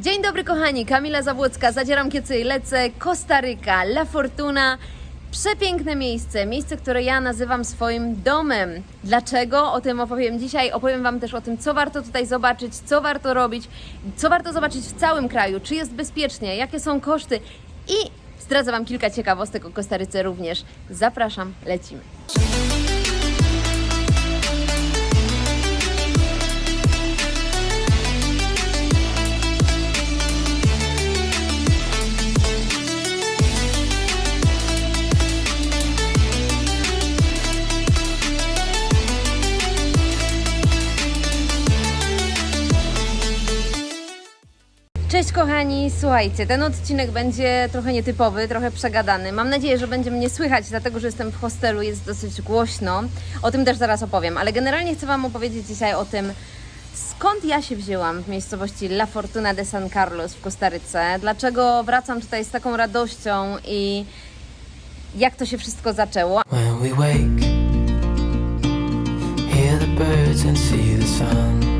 Dzień dobry kochani, Kamila Zabłocka, zadzieram kiecy i lecę, Kostaryka, La Fortuna. Przepiękne miejsce, miejsce, które ja nazywam swoim domem. Dlaczego? O tym opowiem dzisiaj. Opowiem Wam też o tym, co warto tutaj zobaczyć, co warto robić, co warto zobaczyć w całym kraju, czy jest bezpiecznie, jakie są koszty i zdradzę Wam kilka ciekawostek o Kostaryce również. Zapraszam, lecimy. Słuchajcie, ten odcinek będzie trochę nietypowy, trochę przegadany. Mam nadzieję, że będzie mnie słychać, dlatego że jestem w hostelu, jest dosyć głośno. O tym też zaraz opowiem, ale generalnie chcę Wam opowiedzieć dzisiaj o tym, skąd ja się wzięłam w miejscowości La Fortuna de San Carlos w Kostaryce, dlaczego wracam tutaj z taką radością i jak to się wszystko zaczęło. When we wake, hear the birds and see the sun.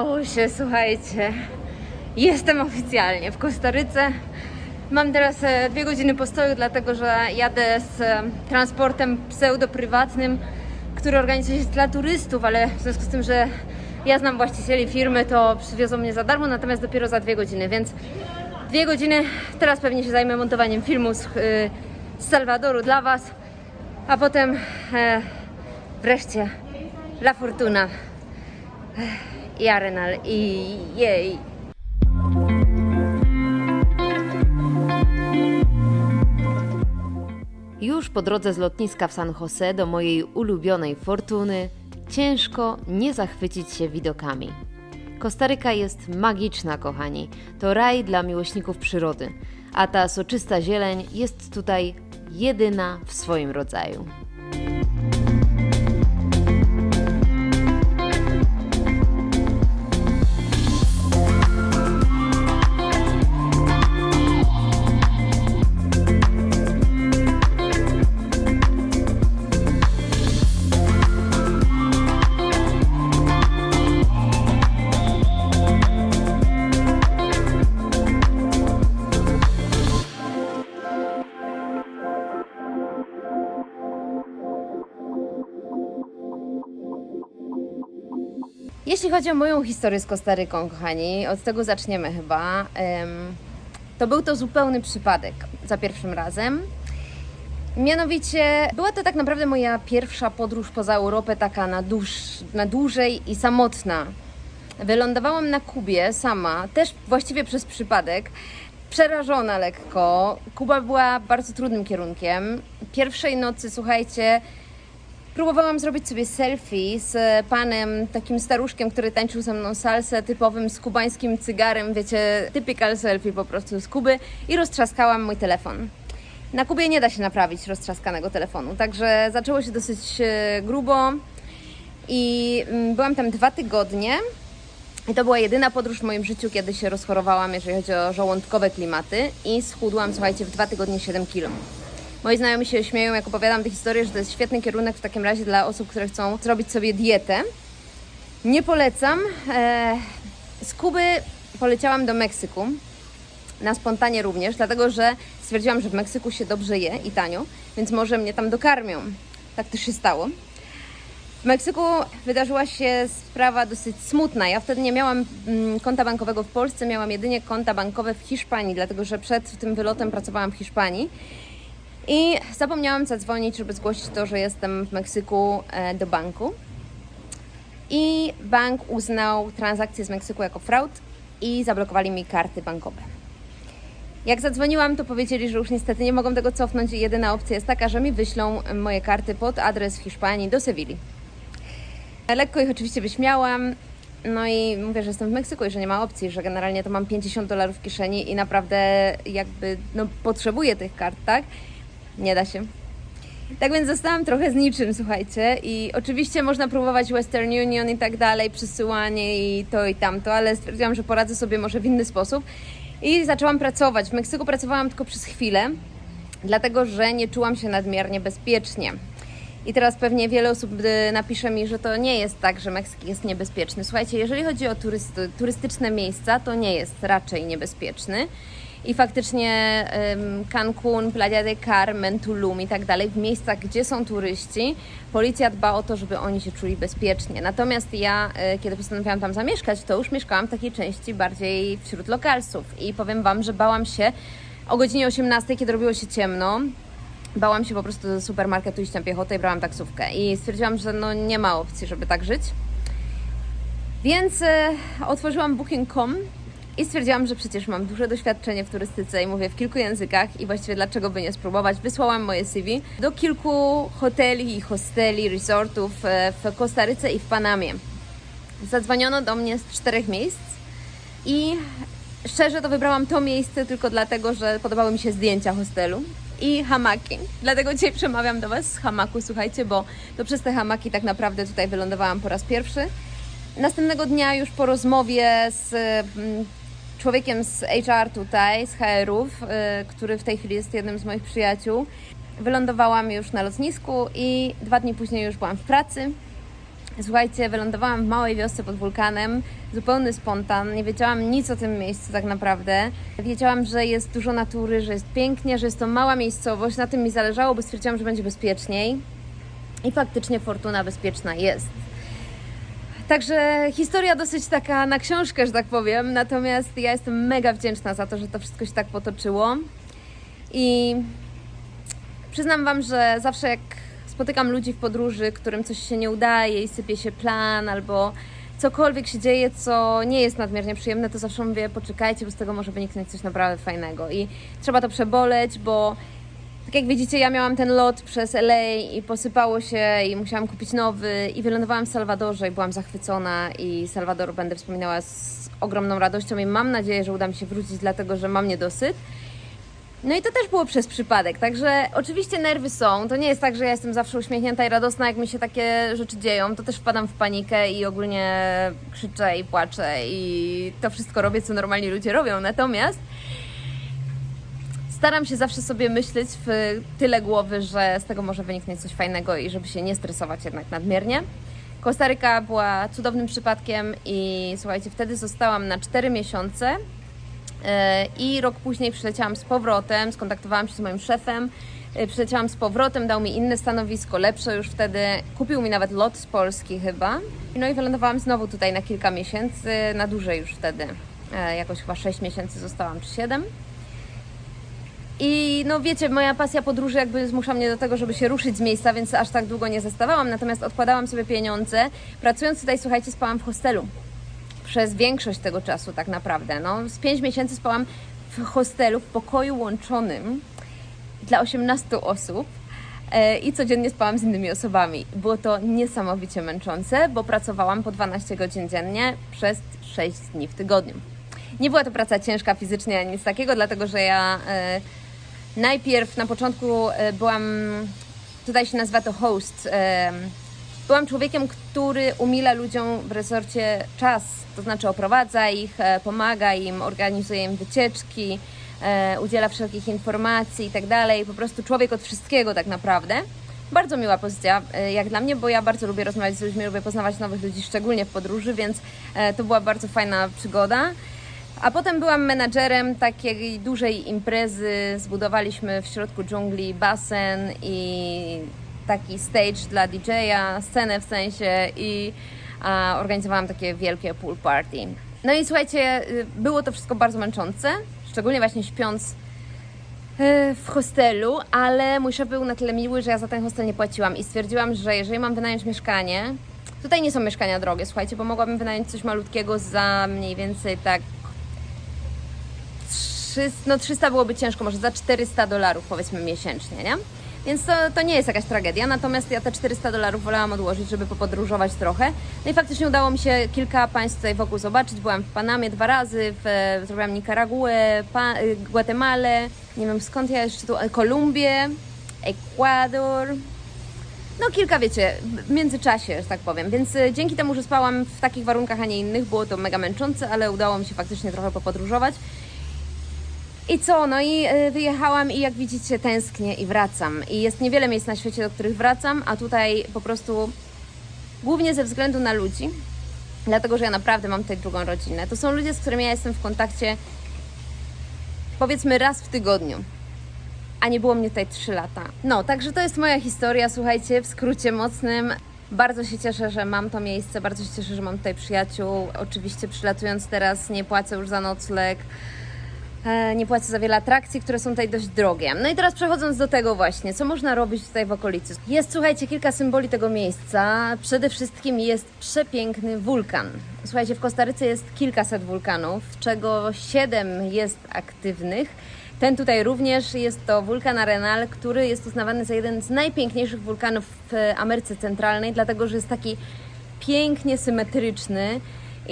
Udało się, słuchajcie. Jestem oficjalnie w Kostaryce. Mam teraz e, dwie godziny postoju, dlatego że jadę z e, transportem pseudo-prywatnym, który organizuje się dla turystów, ale w związku z tym, że ja znam właścicieli firmy, to przywiozą mnie za darmo, natomiast dopiero za dwie godziny, więc dwie godziny. Teraz pewnie się zajmę montowaniem filmu z, e, z Salwadoru dla Was, a potem e, wreszcie La Fortuna i Arenal i jej. Już po drodze z lotniska w San Jose do mojej ulubionej Fortuny ciężko nie zachwycić się widokami. Kostaryka jest magiczna, kochani. To raj dla miłośników przyrody, a ta soczysta zieleń jest tutaj jedyna w swoim rodzaju. Jeśli chodzi o moją historię z Kostaryką, kochani, od tego zaczniemy chyba. To był to zupełny przypadek za pierwszym razem. Mianowicie była to tak naprawdę moja pierwsza podróż poza Europę, taka na, dłuż, na dłużej i samotna. Wylądowałam na Kubie sama, też właściwie przez przypadek. Przerażona lekko. Kuba była bardzo trudnym kierunkiem. Pierwszej nocy, słuchajcie, Próbowałam zrobić sobie selfie z panem, takim staruszkiem, który tańczył ze mną salsę, typowym z kubańskim cygarem, wiecie, typical selfie po prostu z Kuby i roztrzaskałam mój telefon. Na Kubie nie da się naprawić roztrzaskanego telefonu, także zaczęło się dosyć e, grubo i mm, byłam tam dwa tygodnie. I to była jedyna podróż w moim życiu, kiedy się rozchorowałam, jeżeli chodzi o żołądkowe klimaty i schudłam, słuchajcie, w dwa tygodnie 7 kilo. Moi znajomi się śmieją, jak opowiadam tę historię, że to jest świetny kierunek w takim razie dla osób, które chcą zrobić sobie dietę. Nie polecam. E, z Kuby poleciałam do Meksyku. Na spontanie również, dlatego że stwierdziłam, że w Meksyku się dobrze je i tanio, więc może mnie tam dokarmią. Tak też się stało. W Meksyku wydarzyła się sprawa dosyć smutna. Ja wtedy nie miałam mm, konta bankowego w Polsce, miałam jedynie konta bankowe w Hiszpanii, dlatego że przed tym wylotem pracowałam w Hiszpanii. I zapomniałam zadzwonić, żeby zgłosić to, że jestem w Meksyku e, do banku. i bank uznał transakcję z Meksyku jako fraud i zablokowali mi karty bankowe. Jak zadzwoniłam, to powiedzieli, że już niestety nie mogą tego cofnąć i jedyna opcja jest taka, że mi wyślą moje karty pod adres w Hiszpanii do Sewilli. Lekko ich oczywiście wyśmiałam, no i mówię, że jestem w Meksyku i że nie ma opcji, że generalnie to mam 50 dolarów w kieszeni i naprawdę jakby no, potrzebuję tych kart, tak? Nie da się. Tak więc zostałam trochę z niczym, słuchajcie. I oczywiście można próbować Western Union i tak dalej, przesyłanie i to i tamto, ale stwierdziłam, że poradzę sobie może w inny sposób. I zaczęłam pracować. W Meksyku pracowałam tylko przez chwilę, dlatego że nie czułam się nadmiernie bezpiecznie. I teraz pewnie wiele osób y, napisze mi, że to nie jest tak, że Meksyk jest niebezpieczny. Słuchajcie, jeżeli chodzi o turysty, turystyczne miejsca, to nie jest raczej niebezpieczny. I faktycznie Cancun, Playa de Carmen, Tulum i tak dalej, w miejscach, gdzie są turyści, policja dba o to, żeby oni się czuli bezpiecznie. Natomiast ja, y, kiedy postanowiłam tam zamieszkać, to już mieszkałam w takiej części bardziej wśród lokalsów. I powiem Wam, że bałam się o godzinie 18, kiedy robiło się ciemno, bałam się po prostu do supermarketu iść na piechotę i brałam taksówkę. I stwierdziłam, że no nie ma opcji, żeby tak żyć. Więc e, otworzyłam booking.com i stwierdziłam, że przecież mam duże doświadczenie w turystyce i mówię w kilku językach i właściwie dlaczego by nie spróbować. Wysłałam moje CV do kilku hoteli i hosteli, resortów e, w Kostaryce i w Panamie. Zadzwoniono do mnie z czterech miejsc i szczerze to wybrałam to miejsce tylko dlatego, że podobały mi się zdjęcia hostelu i hamaki. Dlatego dzisiaj przemawiam do Was z hamaku, słuchajcie, bo to przez te hamaki tak naprawdę tutaj wylądowałam po raz pierwszy. Następnego dnia już po rozmowie z mm, człowiekiem z HR tutaj, z HR-ów, y, który w tej chwili jest jednym z moich przyjaciół, wylądowałam już na lotnisku i dwa dni później już byłam w pracy. Słuchajcie, wylądowałam w małej wiosce pod wulkanem, zupełny spontan, nie wiedziałam nic o tym miejscu tak naprawdę. Wiedziałam, że jest dużo natury, że jest pięknie, że jest to mała miejscowość, na tym mi zależało, bo stwierdziłam, że będzie bezpieczniej. I faktycznie fortuna bezpieczna jest. Także historia dosyć taka na książkę, że tak powiem, natomiast ja jestem mega wdzięczna za to, że to wszystko się tak potoczyło. I Przyznam Wam, że zawsze jak spotykam ludzi w podróży, którym coś się nie udaje i sypie się plan albo cokolwiek się dzieje, co nie jest nadmiernie przyjemne, to zawsze mówię, poczekajcie, bo z tego może wyniknąć coś naprawdę fajnego. I trzeba to przeboleć, bo tak jak widzicie, ja miałam ten lot przez LA i posypało się i musiałam kupić nowy i wylądowałam w Salwadorze i byłam zachwycona i Salwador będę wspominała z ogromną radością i mam nadzieję, że uda mi się wrócić, dlatego że mam niedosyt. No i to też było przez przypadek, także oczywiście nerwy są. To nie jest tak, że ja jestem zawsze uśmiechnięta i radosna, jak mi się takie rzeczy dzieją. To też wpadam w panikę i ogólnie krzyczę i płaczę i to wszystko robię, co normalni ludzie robią. Natomiast staram się zawsze sobie myśleć w tyle głowy, że z tego może wyniknąć coś fajnego i żeby się nie stresować jednak nadmiernie. Kostaryka była cudownym przypadkiem i słuchajcie, wtedy zostałam na 4 miesiące. E, I rok później przyleciałam z powrotem, skontaktowałam się z moim szefem, e, przyleciałam z powrotem, dał mi inne stanowisko, lepsze już wtedy, kupił mi nawet lot z Polski chyba. No i wylądowałam znowu tutaj na kilka miesięcy, na dłużej już wtedy, E, jakoś chyba 6 miesięcy zostałam, czy 7. I no wiecie, moja pasja podróży jakby zmusza mnie do tego, żeby się ruszyć z miejsca, więc aż tak długo nie zostawałam, natomiast odkładałam sobie pieniądze. Pracując tutaj, słuchajcie, spałam w hostelu przez większość tego czasu tak naprawdę. No, z 5 miesięcy spałam w hostelu, w pokoju łączonym dla 18 osób e, i codziennie spałam z innymi osobami. Było to niesamowicie męczące, bo pracowałam po 12 godzin dziennie przez 6 dni w tygodniu. Nie była to praca ciężka fizycznie ani nic takiego, dlatego że ja e, najpierw na początku e, byłam, tutaj się nazywa to host, e, Byłam człowiekiem, który umila ludziom w resorcie czas, to znaczy oprowadza ich, e, pomaga im, organizuje im wycieczki, udziela wszelkich informacji i tak dalej. Po prostu człowiek od wszystkiego tak naprawdę. Bardzo miła pozycja, jak dla mnie, bo ja bardzo lubię rozmawiać z ludźmi, lubię poznawać nowych ludzi, szczególnie w podróży, więc to była bardzo fajna przygoda. A potem byłam menadżerem takiej dużej imprezy. Zbudowaliśmy w środku dżungli basen i taki stage dla DJ-a, scenę w sensie i a, organizowałam takie wielkie pool party. No i słuchajcie, y, było to wszystko bardzo męczące, szczególnie właśnie śpiąc y, w hostelu, ale mój szef był na tyle miły, że ja za ten hostel nie płaciłam i stwierdziłam, że jeżeli mam wynająć mieszkanie, Tutaj nie są mieszkania drogie, słuchajcie, bo mogłabym wynająć coś malutkiego za mniej więcej tak 300, no 300 byłoby ciężko, może za 400 dolarów powiedzmy miesięcznie, nie? Więc to, to nie jest jakaś tragedia, natomiast ja te 400 dolarów wolałam odłożyć, żeby popodróżować trochę. No i faktycznie udało mi się kilka państw tutaj wokół zobaczyć. Byłam w Panamie dwa razy, w, zrobiłam Nicaraguę, pa, y, Gwatemalę, nie wiem skąd ja jeszcze tu, Kolumbię, Ekwador, no kilka, wiecie, w międzyczasie, że tak powiem. Więc y, dzięki temu, że spałam w takich warunkach, a nie innych, było to mega męczące, ale udało mi się faktycznie trochę popodróżować. I co? No i y, wyjechałam i jak widzicie tęsknię i wracam. I jest niewiele miejsc na świecie, do których wracam, a tutaj po prostu głównie ze względu na ludzi, dlatego że ja naprawdę mam tutaj drugą rodzinę. To są ludzie, z którymi ja jestem w kontakcie powiedzmy raz w tygodniu a nie było mnie tutaj 3 lata. No, także to jest moja historia, słuchajcie, w skrócie mocnym. Bardzo się cieszę, że mam to miejsce, bardzo się cieszę, że mam tutaj przyjaciół. Oczywiście przylatując teraz nie płacę już za nocleg. E, Nie płacę za wiele atrakcji, które są tutaj dość drogie. No i teraz przechodząc do tego właśnie, co można robić tutaj w okolicy. Jest, słuchajcie, kilka symboli tego miejsca. Przede wszystkim jest przepiękny wulkan. Słuchajcie, w Kostaryce jest kilkaset wulkanów, z czego siedem jest aktywnych. Ten tutaj również jest to wulkan Arenal, który jest uznawany za jeden z najpiękniejszych wulkanów w Ameryce Centralnej, dlatego że jest taki pięknie symetryczny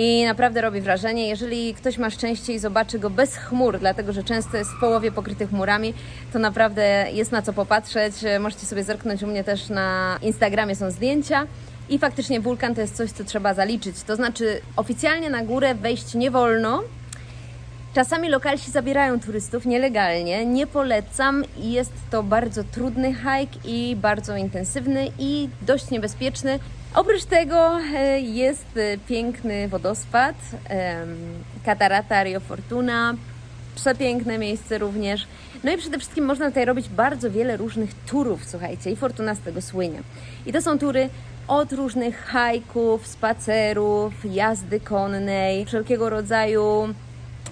i naprawdę robi wrażenie. Jeżeli ktoś ma szczęście i zobaczy go bez chmur, dlatego że często jest w połowie pokryty chmurami, to naprawdę jest na co popatrzeć. Możecie sobie zerknąć u mnie też na Instagramie są zdjęcia. I faktycznie wulkan to jest coś, co trzeba zaliczyć. To znaczy, oficjalnie na górę wejść nie wolno, Czasami lokalsi zabierają turystów nielegalnie. Nie polecam. Jest to bardzo trudny hike i bardzo intensywny i dość niebezpieczny. Oprócz tego e, jest e, piękny wodospad, em, Catarata Rio Fortuna, przepiękne miejsce również. No i przede wszystkim można tutaj robić bardzo wiele różnych turów, słuchajcie, i Fortuna z tego słynie. I to są tury od różnych hajków, spacerów, jazdy konnej, wszelkiego rodzaju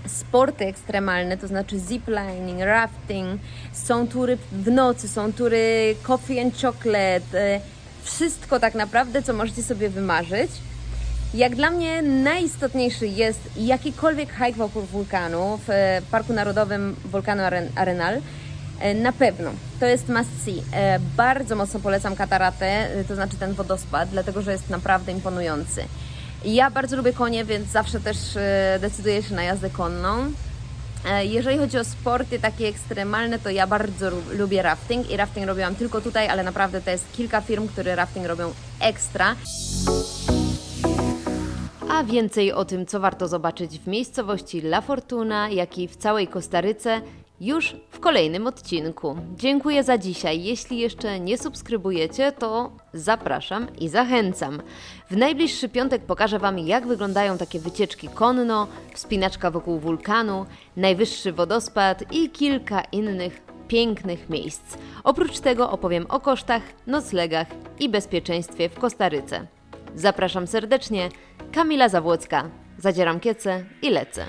sporty ekstremalne, to znaczy ziplining, rafting, są tury w nocy, są tury coffee and chocolate, e, wszystko tak naprawdę, co możecie sobie wymarzyć. Jak dla mnie najistotniejszy jest jakikolwiek hike wokół wulkanu w e, Parku Narodowym Wulkanu Aren- Arenal. E, Na pewno. To jest must see. Bardzo mocno polecam kataratę, to znaczy ten wodospad, dlatego że jest naprawdę imponujący. Ja bardzo lubię konie, więc zawsze też e, decyduję się na jazdę konną. E, Jeżeli chodzi o sporty takie ekstremalne, to ja bardzo lu- lubię rafting i rafting robiłam tylko tutaj, ale naprawdę to jest kilka firm, które rafting robią ekstra. A więcej o tym, co warto zobaczyć w miejscowości La Fortuna, jak i w całej Kostaryce, już w kolejnym odcinku. Dziękuję za dzisiaj. Jeśli jeszcze nie subskrybujecie, to zapraszam i zachęcam. W najbliższy piątek pokażę Wam, jak wyglądają takie wycieczki konno, wspinaczka wokół wulkanu, najwyższy wodospad i kilka innych pięknych miejsc. Oprócz tego opowiem o kosztach, noclegach i bezpieczeństwie w Kostaryce. Zapraszam serdecznie, Kamila Zawłocka. Zadzieram kiece i lecę.